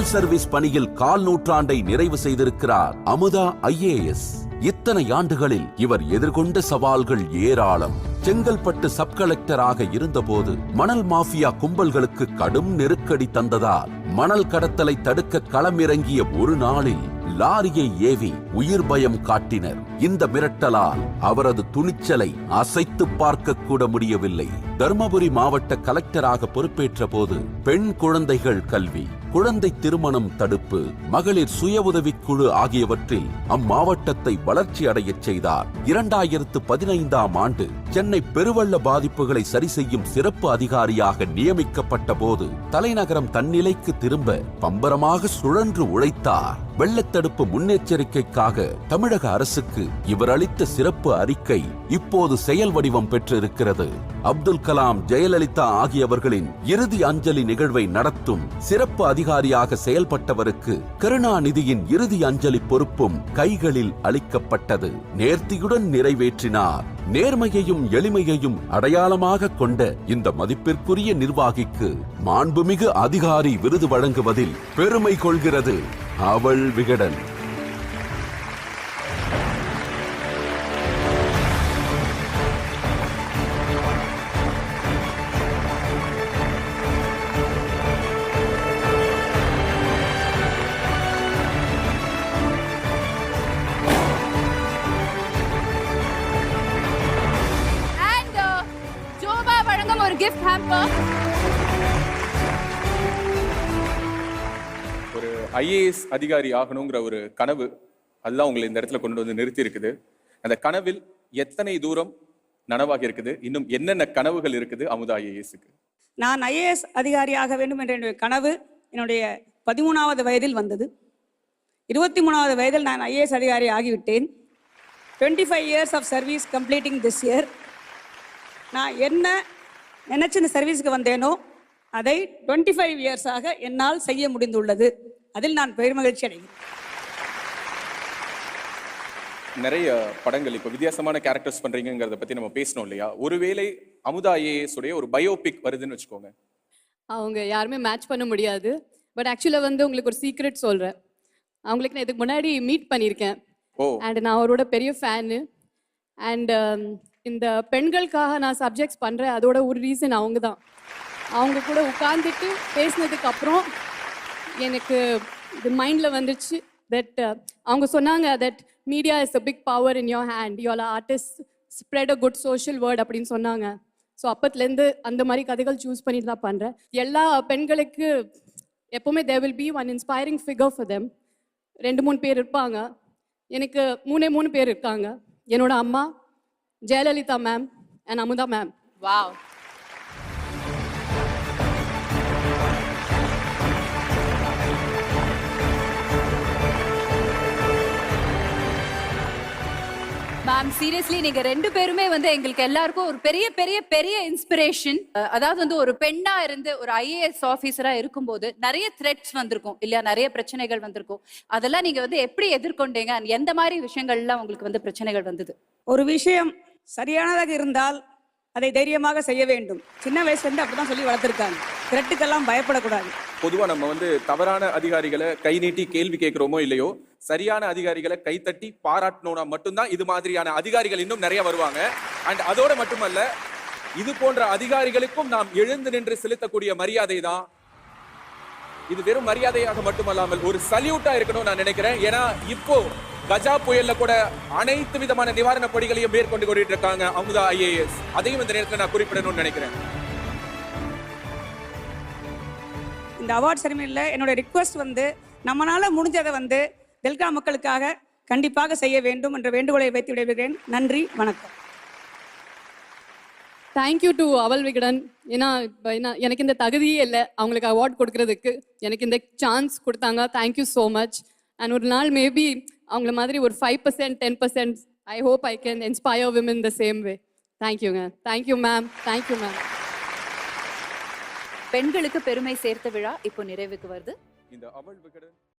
Civil service பணியில் கால் நூற்றாண்டை நிறைவு செய்திருக்கிறார் அமுதா ஐஏஎஸ் இத்தனை ஆண்டுகளில் இவர் எதிர்கொண்ட சவால்கள் ஏராளம். செங்கல்பட்டு சப் கலெக்டராக இருந்தபோது மணல் மாஃபியா கும்பல்களுக்கு கடும் நெருக்கடி தந்ததால் மணல் கடத்தலை தடுக்க களமிறங்கிய ஒரு நாளில் லாரியை ஏவி உயிர் பயம் காட்டினர். இந்த மிரட்டலால் அவரது துணிச்சலை அசைத்து பார்க்க கூட முடியவில்லை. தர்மபுரி மாவட்ட கலெக்டராக பொறுப்பேற்ற போது பெண் குழந்தைகள் கல்வி. குழந்தை திருமணம் தடுப்பு மகளிர் சுய உதவிக்குழு ஆகியவற்றில் அம்மாவட்டத்தை வளர்ச்சி அடையச் செய்தார். இரண்டாயிரத்து பதினைந்தாம் ஆண்டு சென்னை பெருவள்ள பாதிப்புகளை சரி செய்யும் சிறப்பு அதிகாரியாக நியமிக்கப்பட்ட போது தலைநகரம் தன்னிலைக்கு திரும்ப பம்பரமாக சுழன்று உழைத்தார். வெள்ளத்தடுப்பு முன்னெச்சரிக்கைக்காக தமிழக அரசுக்கு இவர் அளித்த சிறப்பு அறிக்கை இப்போது செயல் வடிவம் பெற்றிருக்கிறது. அப்துல் கலாம் ஜெயலலிதா ஆகியவர்களின் இறுதி அஞ்சலி நிகழ்வை நடத்தும் சிறப்பு அதிகாரியாக செயல்பட்டவருக்கு கருணாநிதியின் இறுதி அஞ்சலி பொறுப்பும் கைகளில் அளிக்கப்பட்டது. நேர்த்தியுடன் நிறைவேற்றினார். நேர்மையையும் எளிமையையும் அடையாளமாக கொண்ட இந்த மதிப்பிற்குரிய நிர்வாகிக்கு மாண்புமிகு அதிகாரி விருது வழங்குவதில் பெருமை கொள்கிறது. அவள் விகடன். கிஃப்ட் ஹேம்பர் ஒரு ஐஏஎஸ் அதிகாரி ஆகணுங்கிற ஒரு கனவு அதுதான் உங்களை இந்த இடத்துல கொண்டு வந்து நிறுத்தி இருக்குது அந்த கனவில் எத்தனை தூரம் நனவாகி இருக்குது? இன்னும் என்னென்ன கனவுகள் இருக்குது அமுதா ஐஏஎஸ்க்கு நான் ஐஏஎஸ் அதிகாரியாக வேண்டும் என்ற என்னுடைய கனவு என்னுடைய பதிமூணாவது வயதில் வந்தது. இருபத்தி மூணாவது வயதில் நான் ஐஏஎஸ் அதிகாரி ஆகிவிட்டேன். Twenty five years of service completing this year நான் என்ன நினச்சி இந்த சர்வீஸுக்கு வந்தேனோ அதை டுவெண்ட்டி ஃபைவ் இயர்ஸாக என்னால் செய்ய முடிந்துள்ளது. அதில் நான் பெருமகிழ்ச்சி அடைகிறேன். நிறைய படங்கள் இப்போ வித்தியாசமான கேரக்டர்ஸ் பண்றீங்கிறத பத்தி நம்ம பேசணும் இல்லையா? ஒருவேளை அமுதா ஐஏஎஸ் உடைய ஒரு பயோபிக் வருதுன்னு வச்சுக்கோங்க. அவங்க யாருமே மேட்ச் பண்ண முடியாது. பட் ஆக்சுவலாக வந்து உங்களுக்கு ஒரு சீக்ரெட் சொல்கிறேன் அவங்களுக்கு நான் இதுக்கு முன்னாடி மீட் பண்ணியிருக்கேன். ஓ. அண்ட் நான் அவரோட பெரிய ஃபேனு அண்ட் இந்த பெண்களுக்காக நான் சப்ஜெக்ட்ஸ் பண்ணுறேன் அதோட ஒரு ரீசன் அவங்க தான் அவங்க கூட உட்காந்துட்டு பேசினதுக்கு அப்புறம் எனக்கு இது மைண்டில் வந்துச்சு தட் அவங்க சொன்னாங்க that media is a big power in your hand you'll artist spread a good social word அப்படின்னு சொன்னாங்க. ஸோ அப்பத்துலேருந்து அந்த மாதிரி கதைகள் சூஸ் பண்ணிட்டு தான் பண்ணுறேன் எல்லா பெண்களுக்கு எப்போவுமே they will be one inspiring figure for them ரெண்டு மூணு பேர் இருப்பாங்க. எனக்கு மூணே மூணு பேர் இருக்காங்க. என்னோட அம்மா Jayalalithaa ma'am and Amudha ma'am wow ma'am seriously நீங்க ரெண்டு பேருமே வந்து எங்களுக்கு எல்லாருக்கும் ஒரு பெரிய பெரிய பெரிய இன்ஸ்பிரேஷன் அதாவது வந்து ஒரு பெண்ணா இருந்து ஒரு ஐஏஎஸ் ஆபீசரா இருக்கும்போது நிறைய த்ரெட்ஸ் வந்திருக்கும். இல்லையா? நிறைய பிரச்சனைகள் வந்திருக்கும். அதெல்லாம் நீங்க வந்து எப்படி எதிர்கொண்டீங்க? எந்த மாதிரி விஷயங்கள்லாம் உங்களுக்கு வந்து பிரச்சனைகள் வந்தது? ஒரு விஷயம் சரியானதாக இருந்தால் அதை தைரியமாக செய்ய வேண்டும். சின்ன வயசுலேருந்து அப்படி தான் சொல்லி வளர்த்துருக்காங்க. திரட்டுக்கெல்லாம் பயப்படக்கூடாது. பொதுவா நம்ம வந்து தவறான அதிகாரிகளை கை நீட்டி கேள்வி கேட்கிறோமோ இல்லையோ சரியான அதிகாரிகளை கைத்தட்டி பாராட்டணும்னா மட்டும்தான் இது மாதிரியான அதிகாரிகள் இன்னும் நிறைய வருவாங்க. அண்ட் அதோட மட்டுமல்ல இது போன்ற அதிகாரிகளுக்கும் நாம் எழுந்து நின்று செலுத்தக்கூடிய மரியாதை தான் இது வெறும் மரியாதையாக மட்டுமல்லாமல் ஒரு சல்யூட்டா இருக்கணும் நான் நினைக்கிறேன். ஏன்னா இப்போ கஜா புயல்ல கூட அனைத்து விதமான நிவாரண பணிகளையும் மேற்கொண்டு கொண்டு இருக்காங்க அமுதா ஐஏஎஸ் அதையும் இந்த நேரத்தில் நான் குறிப்பிடணும்னு நினைக்கிறேன். இந்த அவார்ட் செரிமனியில் என்னோட ரிக்வஸ்ட் வந்து நம்மளால முடிஞ்சதை வந்து தெல்கா மக்களுக்காக கண்டிப்பாக செய்ய வேண்டும் என்ற வேண்டுகோளை வைத்து விடைபெறுகிறேன். நன்றி வணக்கம். தேங்க்யூ டு அவல் விகடன் ஏன்னா இப்போ என்ன எனக்கு இந்த தகுதியே இல்லை. அவங்களுக்கு அவார்ட் கொடுக்கறதுக்கு. எனக்கு இந்த சான்ஸ் கொடுத்தாங்க. தேங்க்யூ ஸோ மச் அண்ட் ஒரு நாள் மேபி அவங்கள மாதிரி ஒரு five percent ten percent I hope I can inspire women the same way தேங்க்யூங்க தேங்க்யூ மேம் தேங்க்யூ மேம் பெண்களுக்கு பெருமை சேர்த்த விழா இப்போ நிறைவுக்கு வருது. இந்த அவள் விகடன்